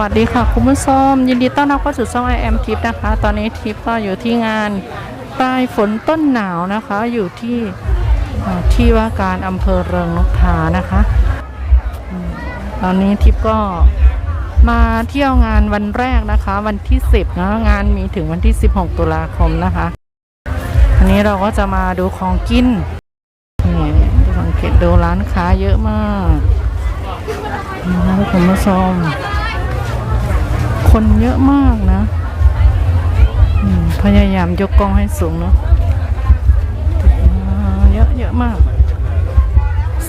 วัสดีค่ะ คุณผู้ชมยินดีต้อนรับเข้าสู่ช่อง i am ทิปนะคะ ตอนนี้ทิปก็อยู่ที่งานปลายฝนต้นหนาวนะคะ อยู่ที่ที่ว่าการอำเภอเริงนกทานะคะ ตอนนี้ทิปก็มาเที่ยวงานวันแรกนะคะ วันที่ 10นะงานมีถึงวันที่ 16 ตุลาคมนะคะอันนี้เราก็จะมาดูของกินนี่ดูสังเกตดูร้านค้าเยอะมากนะคุณผู้ชม คนเยอะมากนะพยายามยกกล้องให้สูงเนาะเยอะเยอะมาก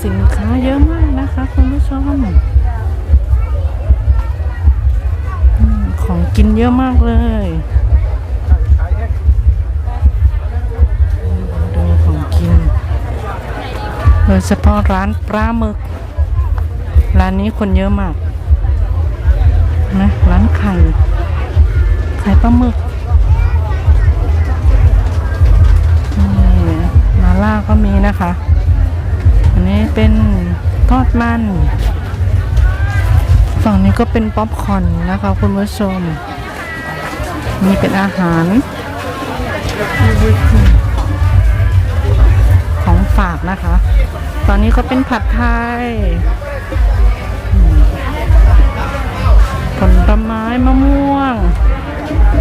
สินค้าเยอะมากนะคะคุณผู้ชมของกินเยอะมากเลยดูของกิน โดยเฉพาะร้านปลาหมึก ร้านนี้คนเยอะมาก ข่ ไข่ปลาหมึกนี่มาล่าก็มีนะคะ อันนี้เป็นทอดมันฝั่งนี้ก็เป็นป๊อปคอร์นนะคะคุณผู้ชมนี่เป็นอาหาร ของฝากนะคะ ตอนนี้ก็เป็นผัดไทย ผลไม้มะม่วง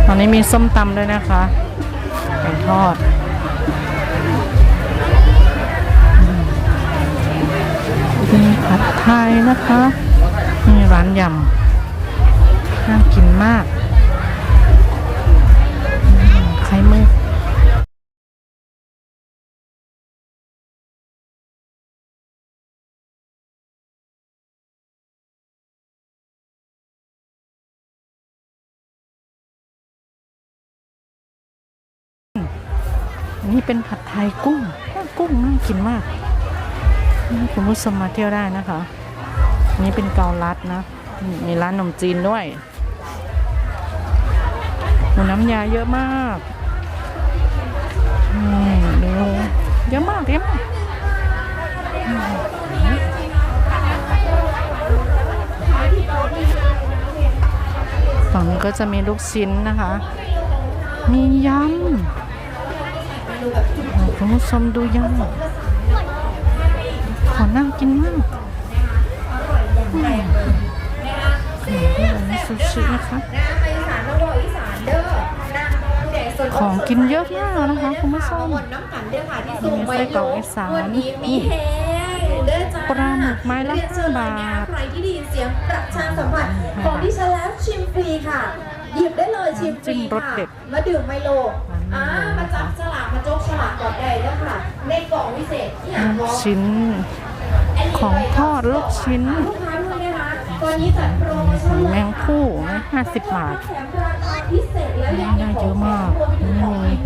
ตอนนี้มีส้มตำด้วยนะคะไก่ทอดอืมมีผัดไทยนะคะนี่ร้านยำน่ากินมาก นนี้เป็นผัดไทยกุ้ง กุ้งน่ากินมากคุณผู้ชมมาเที่ยวได้นะคะนนี้เป็นเกาลัดนะ มีร้านขนมจีนด้วยหมูน้ำยาเยอะมากนี่ดูเยอะมากเยอะมากฝั่งนี้ก็จะมีลูกชิ้นนะคะ มียำ โอ้คุณผู้ชมดูยำขอนั่งกินมากอืมขนมที่ร้านซูชินะคะนะไปอีสานมาบอกอีสานเด้อนะผู้ใดสนใจของกินเยอะมากนะคะคุณผู้ชมหมดน้ำขันเด้อค่ะที่ส่งมีไปไส้กรอกอีสานวันนี้มีแห้งเด้อจ้าปลาหมึกไม้ละเรียนเชิญเลยนะห้าบาทใครที่ได้ยินเสียงประชาสัมพันธ์ของดิฉันแล้วชิมฟรีค่ะ หยิบได้เลยชิมฟรีน้ำจิ้มรสค่ะเด็ดมาดื่มไมโล อ่าน้ำไมโลมาจับฉลากมาโจกฉลากก่อนได้เด้อค่ะ ในกล่องพิเศษที่อ่านลูกชิ้น ของทอดลูกชิ้น ลูกค้าด้วยนะคะตอนนี้จัดโปรโมชั่นแมงคู่นะห้าสิบบาทแถมราคาพิเศษแล้วยังได้เยอะมาก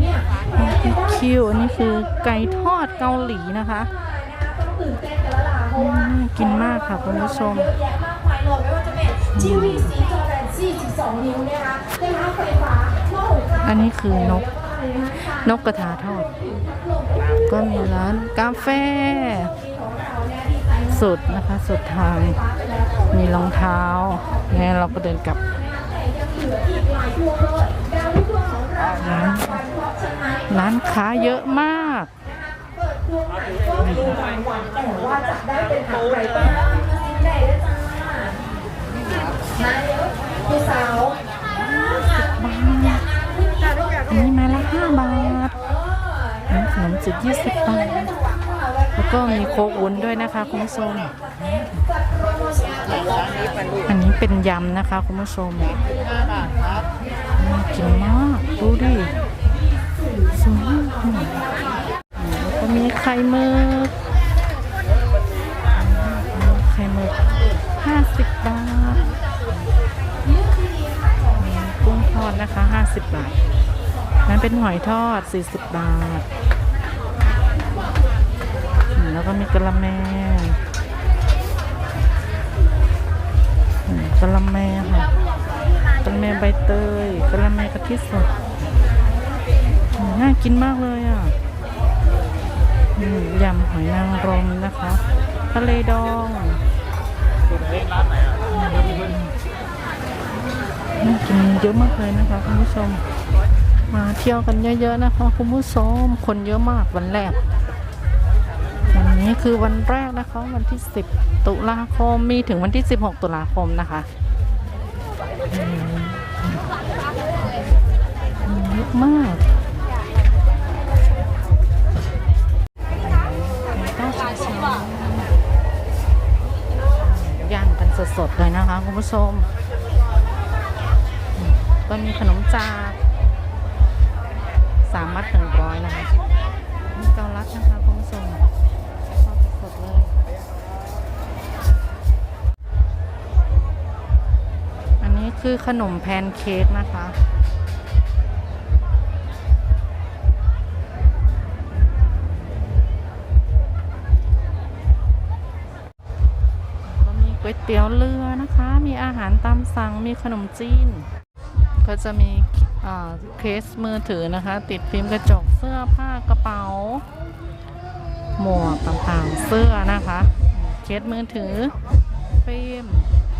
นี่คิวอันนี้คือไก่ทอดเกาหลีนะคะต้องตื่นเต้นกันแล้วล่ะเพราะว่าน่ากินมากค่ะคุณผู้ชมเยอะแยะมากมายเลยไม่ว่าจะเป็นทีวีสีจอแบน42นิ้วนะคะได้รับไฟฟ้าหม้อหุงข้าวอันนี้คือนกแล้วก็อะไร นกกระทาทอด ก็มีร้านกาแฟ สุดนะคะ สุดทาง มีรองเท้าเนี่ยเราก็เดินกลับร้านร้านค้าเยอะมากนก็มีราวัลแต่ว่าจะได้เป็นอะไรบ้างมาซิมได้ด้วยจ้ามาเร็วผู้สาว ห้าบาทขนมจีบสิบบาท แล้วก็มีโคกวุ้นด้วยนะคะคุณผู้ชม อันนี้เป็นยำนะคะคุณผู้ชมกินมาก ดูดิสวยแล้วก็มีไข่เมือกไข่เมือก50 บาท กุ้งทอดนะคะห้าสิบบาท เป็นหอยทอด 40 บาท แล้วก็มีกะละแมกะละแมค่ะกะละแมใบเตยกะละแมกะทิสดน่ากินมากเลยอะยำหอยนางรมนะคะทะเลดองอืมกินเยอะมากเลยนะคะคุณผู้ชม มาเที่ยวกันเยอะๆนะคะคุณผู้ชมคนเยอะมากวันแรกวันนี้คือวันแรกนะคะวันที่ 10 ตุลาคมมีถึงวันที่ 16 ตุลาคมนะคะเยอะมากก็ช้ย่างกันสดๆเลยนะคะคุณผู้ชมก็มีขนมจาก สามมัดหนึ่งร้อยนะคะมีเกาลัดนะคะคุณผู้ชมทอดสดเลยอันนี้คือขนมแพนเค้กนะคะก็มีก๋วยเตี๋ยวเรือนะคะ มีอาหารตามสั่ง มีขนมจีน ก็จะมี เคสมือถือนะคะ ติดฟิล์มกระจกเสื้อผ้ากระเป๋า หมวกต่างๆ เสื้อนะคะ เคสมือถือ ฟิล์ม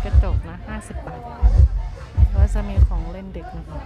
กระจกนะ 50 บาทก็จะมีของเล่นเด็กนะคะ